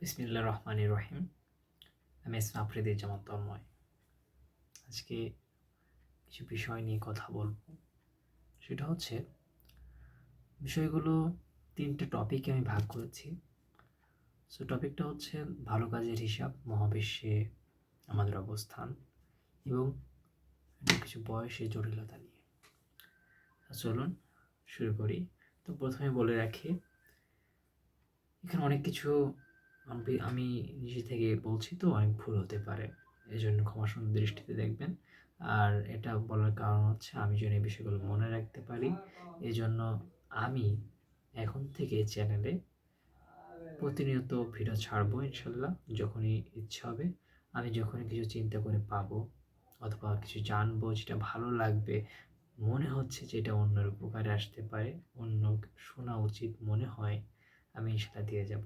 বিসমিল্লা রহমান রহিম। আমি ইসলাম আফ্রিদি, জামাত তন্ময়। আজকে কিছু বিষয় নিয়ে কথা বলব। সেটা হচ্ছে, বিষয়গুলো তিনটে টপিকে আমি ভাগ করেছি। সো টপিকটা হচ্ছে, ভালো কাজের হিসাব, মহাবিশ্বে আমাদের অবস্থান এবং কিছু বয়সের জটিলতা নিয়ে। চলুন, শুরু করি। তো প্রথমে বলে রাখি, এখানে অনেক কিছু আমি আমি নিজে থেকে বলছি তো, অনেক ভুল হতে পারে। এই জন্য ক্ষমা সুন্দর দৃষ্টিতে দেখবেন। আর এটা বলার কারণ হচ্ছে, আমি যেন এই বিষয়গুলো মনে রাখতে পারি। এই জন্য আমি এখন থেকে চ্যানেলে প্রতিনিয়ত ভিডিও ছাড়বো ইনশাল্লাহ, যখনই ইচ্ছা হবে। আমি যখনই কিছু চিন্তা করে পাবো অথবা কিছু জানব যেটা ভালো লাগবে, মনে হচ্ছে যে এটা অন্যের উপকারে আসতে পারে, অন্য শোনা উচিত মনে হয়, আমি সেটা দিয়ে যাব।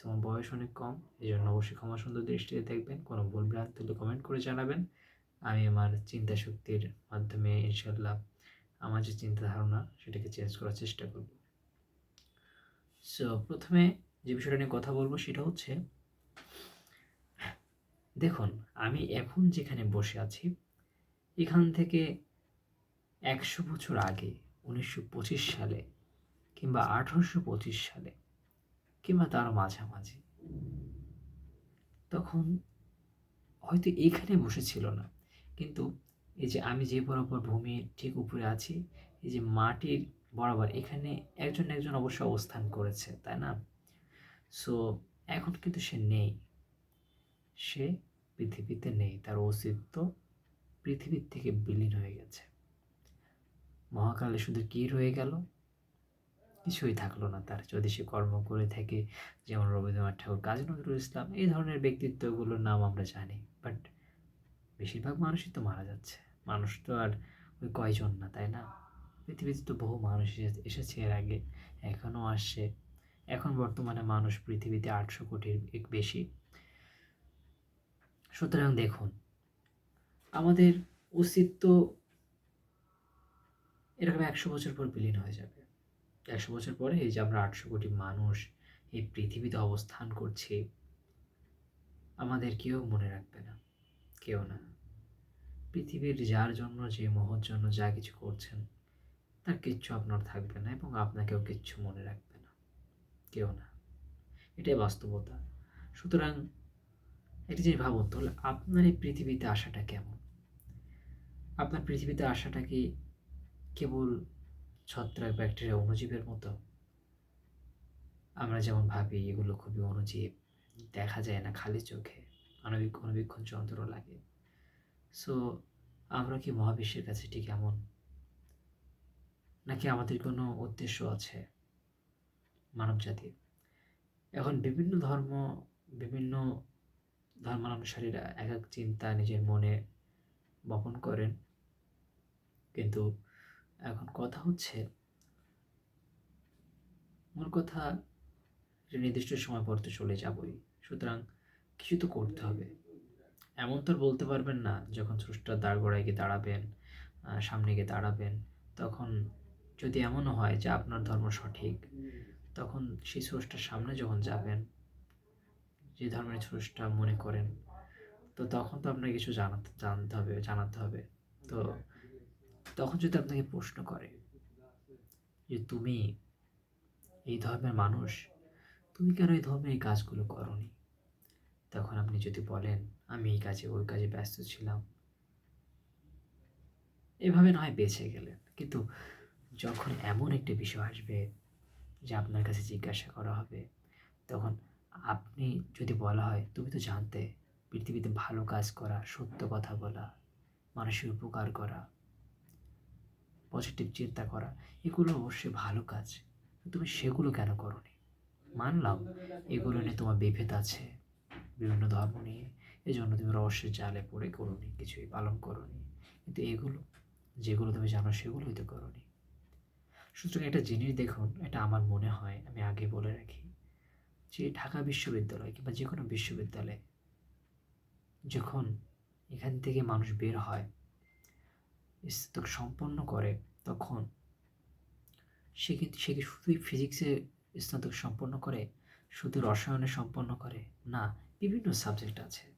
আমার বয়স অনেক কম এই জন্য অবশ্যই ক্ষমা সুন্দর দৃষ্টিতে দেখবেন, কোনো ভুল ভ্রান্তি হলে কমেন্ট করে জানাবেন। আমি আমার চিন্তা শক্তির মাধ্যমে ইনশাল্লাহ আমার যে চিন্তা ধারণা সেটাকে চেঞ্জ করার চেষ্টা করব। সো প্রথমে যে বিষয়টা নিয়ে কথা বলব সেটা হচ্ছে, দেখুন, আমি এখন যেখানে বসে আছি, এখান থেকে একশো বছর আগে, উনিশশো পঁচিশ সালে কিংবা আঠারোশো পঁচিশ সালে কিংবা তার মাঝামাঝি। তখন হয়তো এইখানে বসেছিল না। কিন্তু এই যে আমি যে বরাবর ভূমির ঠিক উপরে আছি, এই যে মাটির বরাবর এখানে একজন একজন অবশ্য অবস্থান করেছে, তাই না? সো এখন কিন্তু সে নেই। সে পৃথিবীতে নেই। তার অস্তিত্ব পৃথিবীর থেকে বিলীন হয়ে গেছে। মহাকালে শুধু কী রয়ে গেল? কিছুই থাকল না তার। যদি সে কর্ম করে থাকে, যেমন রবীন্দ্রনাথ ঠাকুর, কাজী নজরুল ইসলাম, এই ধরনের ব্যক্তিত্বগুলোর নাম আমরা জানি। বাট বেশিরভাগ মানুষই তো মারা যাচ্ছে। মানুষ তো আর ওই কয়জন না, তাই না? পৃথিবীতে তো বহু মানুষ এসেছে এর আগে এখনও আসছে। এখন বর্তমানে মানুষ পৃথিবীতে আটশো কোটির এক বেশি। সুতরাং দেখুন, আমাদের অস্তিত্ব এরকম একশো বছর পর বিলীন হয়ে যাবে। একশো বছর পরে এই যে আমরা আটশো কোটি মানুষ এই পৃথিবীতে অবস্থান করছি, আমাদের কেউ মনে রাখবে না, কেউ না। পৃথিবীর যার জন্য, যে মহৎ জন্য যা কিছু করছেন, তার কিচ্ছু আপনার থাকবে না এবং আপনাকেও কিচ্ছু মনে রাখবে না, কেউ না। এটাই বাস্তবতা। সুতরাং এটি যে ভাবুন, তাহলে আপনার এই পৃথিবীতে আসাটা কেমন? আপনার পৃথিবীতে আসাটা কি কেবল ছত্রাক, ব্যাকটেরিয়া, অণুজীবের মতো। আমরা যেমন ভাবি এগুলো খুবই অণুজীব, দেখা যায় না খালি চোখে, আণবিক অনুবীক্ষণ যন্ত্র লাগে। সো আমরা কি মহাবিশ্বের কাছে ঠিক এমন? নাকি আমাদের কোনো উদ্দেশ্য আছে মানব জাতির এখন বিভিন্ন ধর্ম, বিভিন্ন ধর্মানুসারীরা এক এক চিন্তা নিজের মনে বপন করেন। কিন্তু এখন কথা হচ্ছে, মূল কথা নির্দিষ্ট সময় পর তো চলে যাবই। সুতরাং কিছু তো করতে হবে। এমন তো বলতে পারবেন না, যখন স্রষ্টার দাঁড় গড়ায় গিয়ে দাঁড়াবেন সামনে গিয়ে দাঁড়াবেন, তখন যদি এমনও হয় যে আপনার ধর্ম সঠিক, তখন সেই স্রষ্টার সামনে যখন যাবেন, যে ধর্মের স্রষ্টা মনে করেন, তো তখন তো আপনাকে কিছু জানাতে, জানতে হবে, জানাতে হবে। তো তখন যদি আপনাকে প্রশ্ন করে যে তুমি এই ধর্মের মানুষ, তুমি কেন এই ধর্মের এই কাজগুলো করনি? তখন আপনি যদি বলেন, আমি এই কাজে, ওই কাজে ব্যস্ত ছিলাম। এভাবে নয় বেঁচে গেলেন। কিন্তু যখন এমন একটি বিষয় আসবে যে আপনার কাছে জিজ্ঞাসা করা হবে, তখন আপনি যদি বলা হয়, তুমি তো জানতে, পৃথিবীতে ভালো কাজ করা, সত্য কথা বলা, মানুষের উপকার করা পজিটিভ চিন্তা করা, এগুলো অবশ্যই ভালো কাজ। তুমি সেগুলো কেন করনি? মানলাম, এগুলো নিয়ে তোমার বিভেদ আছে। বিভিন্ন ধর্ম নিয়ে এই জন্য তুমি রহস্যের জালে পড়ে করনি, কিছুই পালন করনি। কিন্তু এগুলো, যেগুলো তুমি জানো সেগুলোই তো করনি। সুতরাং একটা জিনিস দেখুন, এটা আমার মনে হয়, আমি আগে বলে রাখি, যে ঢাকা বিশ্ববিদ্যালয় কিংবা যে কোনো বিশ্ববিদ্যালয়ে, যখন এখান থেকে মানুষ বের হয় স্নাতক সম্পন্ন করে, তখন সে কিন্তু, সে কি শুধুই ফিজিক্সে স্নাতক সম্পন্ন করে? শুধু রসায়নে সম্পন্ন করে? না, বিভিন্ন সাবজেক্ট আছে।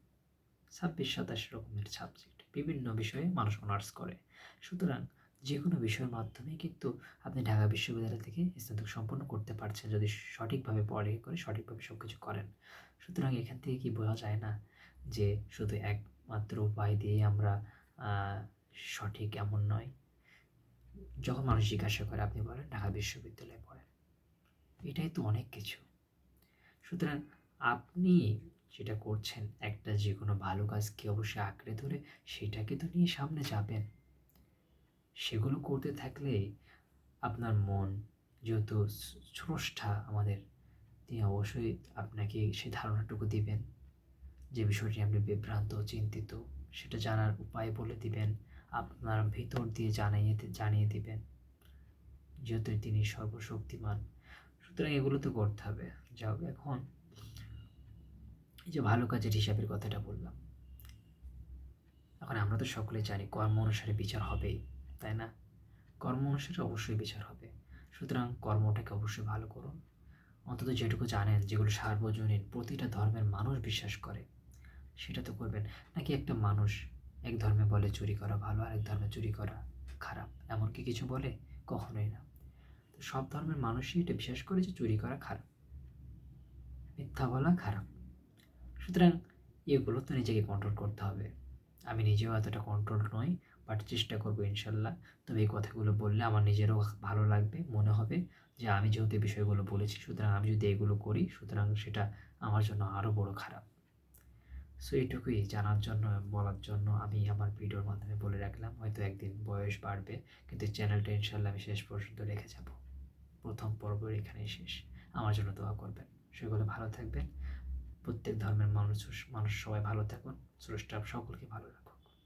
ছাব্বিশ, সাতাশ রকমের সাবজেক্ট বিভিন্ন বিষয়ে মানুষ অনার্স করে। সুতরাং যে কোনো বিষয়ের মাধ্যমে কিন্তু আপনি ঢাকা বিশ্ববিদ্যালয় থেকে স্নাতক সম্পন্ন করতে পারছেন, যদি সঠিকভাবে পড়ালেখা করে, সঠিকভাবে সব কিছু করেন। সুতরাং এখান থেকে কি বোঝা যায় না যে শুধু একমাত্র উপায় দিয়ে আমরা সঠিক এমন নয়। যখন মানুষ জিজ্ঞাসা করে, আপনি বলেন, ঢাকা বিশ্ববিদ্যালয়ে পড়েন। এটাই তো অনেক কিছু। সুতরাং আপনি যেটা করছেন, একটা যে কোনো ভালো কাজকে অবশ্যই আঁকড়ে ধরে সেটাকে তো নিয়ে সামনে যাবেন। সেগুলো করতে থাকলে আপনার মন, যেহেতু স্রষ্টা আমাদের, তিনি অবশ্যই আপনাকে সেই ধারণাটুকু দিবেন। যে বিষয়টি আপনি বিভ্রান্ত, চিন্তিত, সেটা জানার উপায় বলে দিবেন। আপনার ভিতর দিয়ে জানিয়ে জানিয়ে দিবেন যেহেতু তিনি সর্বশক্তিমান। সুতরাং এগুলো তো করতে হবে। যাও, এখন এই যে ভালো কাজের হিসাবের কথাটা বললাম। এখন আমরা তো সকলে জানি কর্ম অনুসারে বিচার হবেই, তাই না? কর্ম অনুসারে অবশ্যই বিচার হবে। সুতরাং কর্মটাকে অবশ্যই ভালো করুন। অন্তত যেটুকু জানেন, যেগুলো সার্বজনীন, প্রতিটা ধর্মের মানুষ বিশ্বাস করে, সেটা তো করবেন। নাকি একটা মানুষ এক ধর্মে বলে চুরি করা ভালো আর এক ধর্মে চুরি করা খারাপ। এমন কি কিছু বলে কখনোই না। তো সব ধর্মের মানুষই এটা বিশ্বাস করে যে চুরি করা খারাপ। মিথ্যা বলা খারাপ। সুতরাং এগুলো তো নিজেকে কন্ট্রোল করতে হবে। আমি নিজেও এতটা কন্ট্রোল নই বাট চেষ্টা করব ইনশাল্লাহ। তবে এই কথাগুলো বললে আমার নিজেরও ভালো লাগবে, মনে হবে যে আমি যেহেতু বিষয়গুলো বলেছি, সুতরাং আমি যদি এগুলো করি, সুতরাং সেটা আমার জন্য আরও বড় খারাপ। সো এইটুকুই জানার জন্য, বলার জন্য আমি আমার ভিডিওর মাধ্যমে বলে রাখলাম। হয়তো একদিন বয়স বাড়বে, কিন্তু চ্যানেলটা ইনশাল্লাহ আমি শেষ পর্যন্ত রেখে যাব। প্রথম পর্ব এখানেই শেষ। আমার জন্য দোয়া করবেন। সেগুলো ভালো থাকবেন। প্রত্যেক ধর্মের মানুষ মানুষ সবাই ভালো থাকুন। স্রষ্টা সকলকে ভালো রাখুন।